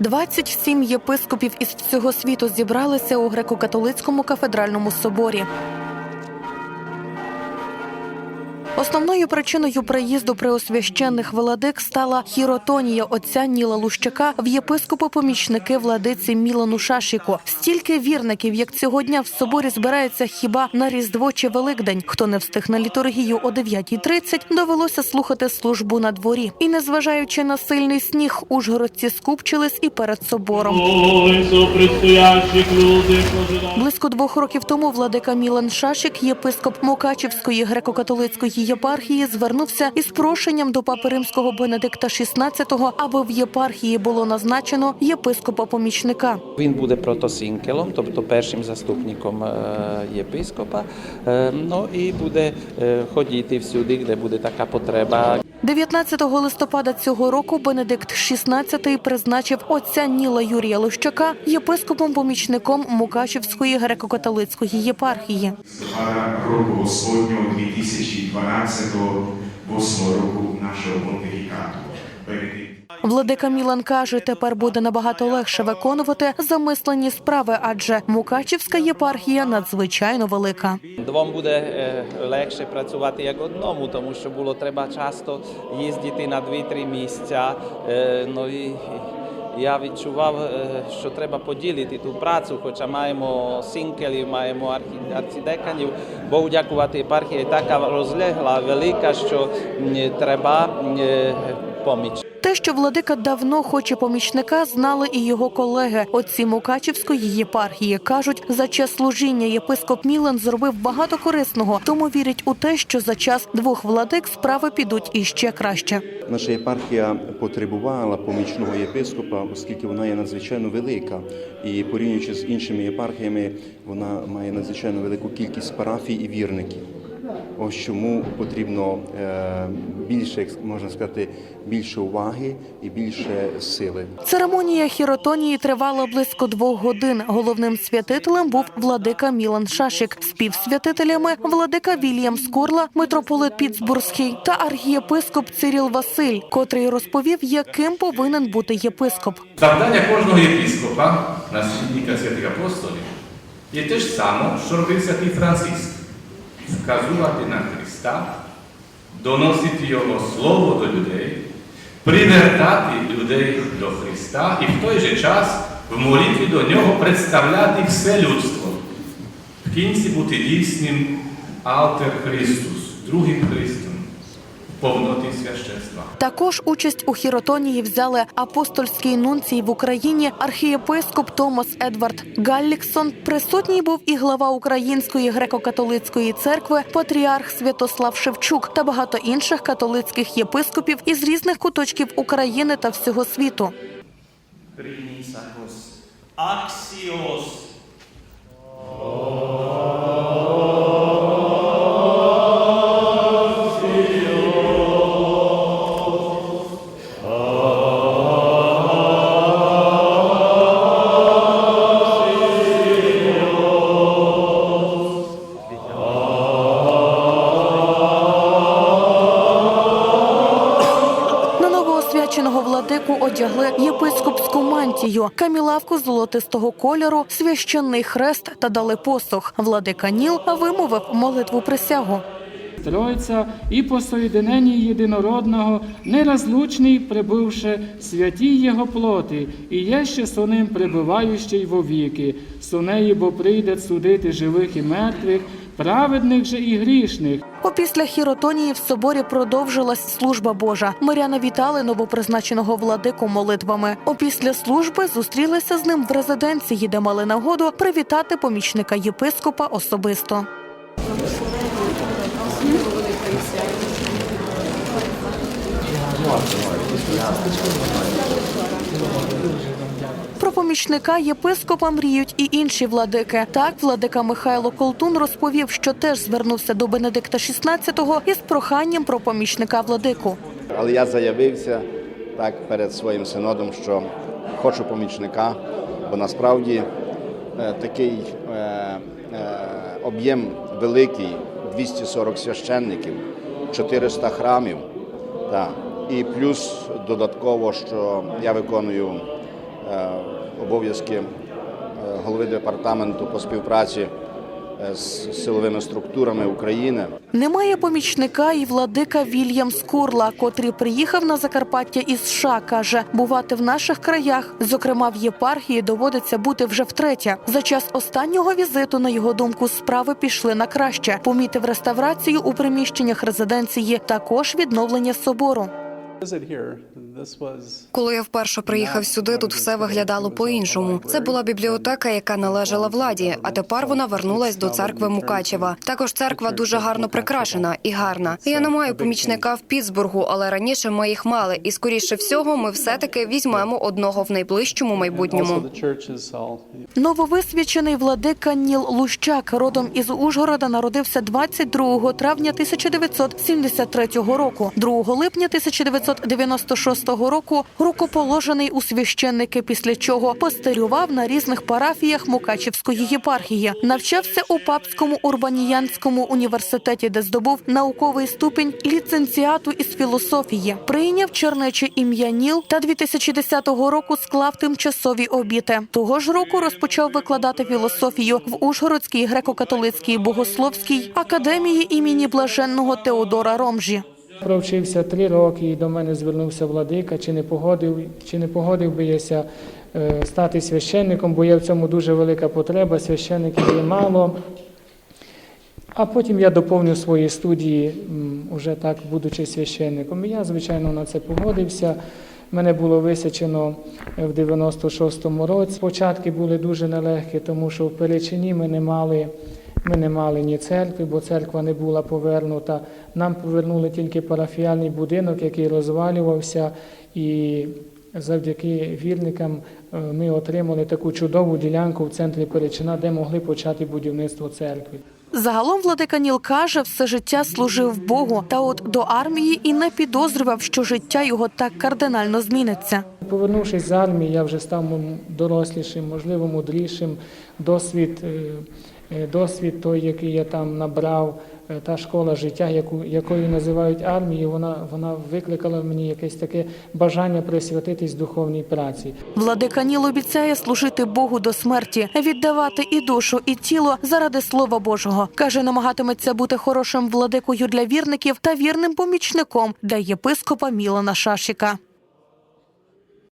27 єпископів із всього світу зібралися у греко-католицькому кафедральному соборі. Основною причиною приїзду преосвященних владик стала хіротонія отця Ніла Лущака в єпископо-помічники владиці Мілану Шашіку. Стільки вірників, як цього дня в соборі збирається хіба на Різдво чи Великдень. Хто не встиг на літургію о 9.30, довелося слухати службу на дворі. І незважаючи на сильний сніг, ужгородці скупчились і перед собором. Близько двох років тому владика Мілан Шашик, єпископ Мукачівської греко-католицької єпархії, звернувся із прошенням до папи римського Бенедикта XVI, аби в єпархії було назначено єпископа-помічника. Він буде протосінкелом, тобто першим заступником е, єпископа. Е, Ну і буде е, ходити всюди, де буде така потреба. 19 листопада цього року Бенедикт XVI призначив отця Ніла Юрія Лущака єпископом-помічником Мукачівської греко-католицької єпархії. року Господнього 2012 восьмого року нашого понтифікату. Владика Мілан каже, тепер буде набагато легше виконувати замислені справи, адже Мукачівська єпархія надзвичайно велика. Двом буде е, легше працювати як одному, тому що було треба часто їздити на дві-три місця. Е, Ну і я відчував, е, що треба поділити ту працю, хоча маємо синкелів, маємо арцідеканів. Богу дякувати, єпархія така розлегла, велика, що треба е, поміч. Те, що владика давно хоче помічника, знали і його колеги. Отці Мукачівської єпархії кажуть, за час служіння єпископ Мілан зробив багато корисного, тому вірять у те, що за час двох владик справи підуть іще краще. Наша єпархія потребувала помічного єпископа, оскільки вона є надзвичайно велика. І порівнюючи з іншими єпархіями, вона має надзвичайно велику кількість парафій і вірників. Ось чому потрібно е, більше, як можна сказати, більше уваги і більше сили. Церемонія хіротонії тривала близько двох годин. Головним святителем був владика Мілан Шашик, співсвятителями владика Вільям Скорла, митрополит Піцбурзький та архієпископ Циріл Василь, котрий розповів, яким повинен бути єпископ. Завдання кожного єпископа, наслідника святих апостолів, є те ж саме, що робив святий Франциск. Вказувати на Христа, доносити Його Слово до людей, привертати людей до Христа і в той же час в молитві до Нього представляти все людство. В кінці бути дійсним Алтер Христус, другим Христом, в повноті священства. Також участь у хіротонії взяли апостольський нунцій в Україні архієпископ Томас Едвард Галліксон. Присутній був і глава Української греко-католицької церкви, патріарх Святослав Шевчук та багато інших католицьких єпископів із різних куточків України та всього світу. Аксіос. Владику одягли єпископську мантію, камілавку золотистого кольору, священний хрест та дали посох. Владика Ніл вимовив молитву присягу. Тройця і по соєдиненні єдинородного, нерозлучний прибувши святі Його плоти, і є ще со ним пребуваючий вовіки, со неї бо прийде судити живих і мертвих, праведних же і грішних. Опісля хіротонії в соборі продовжилась служба Божа. Миряни вітали новопризначеного владику молитвами. Опісля служби зустрілися з ним в резиденції, де мали нагоду привітати помічника єпископа особисто. Про помічника єпископа мріють і інші владики. Так, владика Михайло Колтун розповів, що теж звернувся до Бенедикта XVI із проханням про помічника владику. Але я заявився так перед своїм синодом, що хочу помічника, бо насправді е, такий е, е, об'єм великий 240 священників, 400 храмів. Та, і плюс додатково, що я виконую обов'язки е, голови департаменту по співпраці е, з силовими структурами України. Немає помічника і владика Вільям Скурла, котрий приїхав на Закарпаття із США. каже, бувати в наших краях, зокрема в єпархії, доводиться бути вже втретє. За час останнього візиту, на його думку, справи пішли на краще. Помітив реставрацію у приміщеннях резиденції, також відновлення собору. Коли я вперше приїхав сюди, тут все виглядало по-іншому. Це була бібліотека, яка належала владі, а тепер вона вернулась до церкви Мукачева. Також церква дуже гарно прикрашена і гарна. Я не маю помічника в Пітсбургу, але раніше ми їх мали. І скоріше всього, ми все-таки візьмемо одного в найближчому майбутньому. Нововисвячений владика Ніл Лущак родом із Ужгорода народився 22 травня 1973 року. 2 липня 1996 року рукоположений у священники, після чого постарював на різних парафіях Мукачівської єпархії. Навчався у Папському урбаніянському університеті, де здобув науковий ступінь ліцензіату із філософії. Прийняв чернече ім'я Ніл та 2010 року склав тимчасові обіти. Того ж року розпочав викладати філософію в Ужгородській греко-католицькій богословській академії імені блаженного Теодора Ромжі. Провчився три роки, і до мене звернувся владика, чи не погодив, чи не погодив би яся е, стати священником, бо є в цьому дуже велика потреба. Священників є мало. А потім я доповнив свої студії, м, уже так, будучи священником. Я, звичайно, на це погодився. Мене було висячено е, в 96-му році. Початки були дуже нелегкі, тому що в Перечині ми не мали, ми не мали ні церкви, бо церква не була повернута. Нам повернули тільки парафіальний будинок, який розвалювався, і завдяки вірникам е, ми отримали таку чудову ділянку в центрі Перечина, де могли почати будівництво церкви. Загалом владика Ніл каже, все життя служив Богу, та от до армії і не підозрював, що життя його так кардинально зміниться. Повернувшись з армії, я вже став дорослішим, можливо, мудрішим. Досвід, е, досвід той, який я там набрав, е, та школа життя, яку, якою називають армією, вона, вона викликала в мені якесь таке бажання присвятитись духовній праці. Владика Ніл обіцяє служити Богу до смерті, віддавати і душу, і тіло заради слова Божого. каже, намагатиметься бути хорошим владикою для вірників та вірним помічником для єпископа Мілана Шашіка.